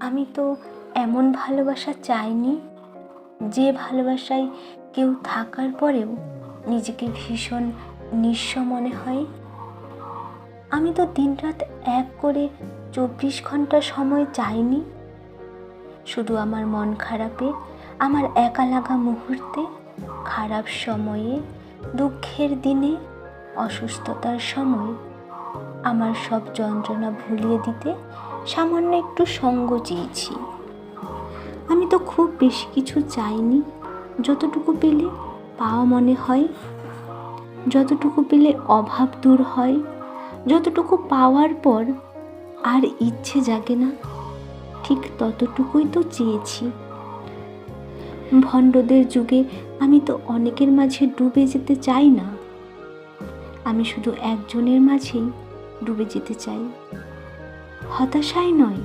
আমি তো এমন ভালোবাসা চাইনি যে ভালোবাসায় কেউ থাকার পরেও নিজেকে ভীষণ নিঃস্ব মনে হয়। আমি তো দিনরাত এক করে চব্বিশ ঘণ্টা সময় চাইনি। শুধু আমার মন খারাপে, আমার একা লাগা মুহূর্তে, খারাপ সময়ে, দুঃখের দিনে, অসুস্থতার সময়, আমার সব যন্ত্রণা ভুলিয়ে দিতে সামান্য একটু সঙ্গ চেয়েছি। আমি তো খুব বেশি কিছু চাইনি। যতটুকু পেলে পাওয়া মনে হয়, যতটুকু পেলে অভাব দূর হয়, যতটুকু পাওয়ার পর আর ইচ্ছে জাগে না, ঠিক ততটুকুই তো চেয়েছি। ভণ্ডদের যুগে আমি তো অনেকের মাঝে ডুবে যেতে চাই না। আমি শুধু একজনের মাঝেই ডুবে যেতে চাই। হতাশায় নয়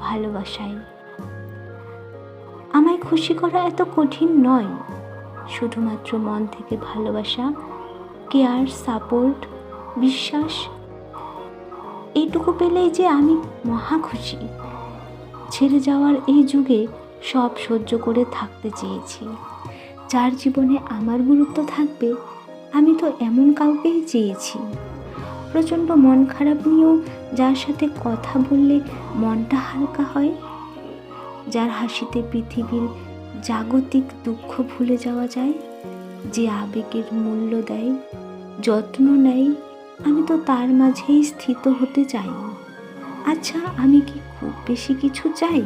ভালোবাসায় আমায় খুশি করা এত কঠিন নয়, শুধুমাত্র মন থেকে ভালোবাসা, কেয়ার, সাপোর্ট, বিশ্বাস। এইটুকু পেলেই যে আমি মহা খুশি। ছেড়ে যাওয়ার এই যুগে সব সহ্য করে থাকতে চেয়েছি। যার জীবনে আমার গুরুত্ব থাকবে, আমি তো এমন কাউকেই চেয়েছি। প্রচণ্ড মন খারাপ নিয়েও যার সাথে কথা বললে মনটা হালকা হয়। যার হাসিতে পৃথিবীর জাগতিক দুঃখ ভুলে যাওয়া যায়, যে আবেগের মূল্য দেয়, যত্ন নেয়, আমি তো তার মাঝেই স্থিত হতে চাই। আচ্ছা আমি কি খুব বেশি কিছু চাই?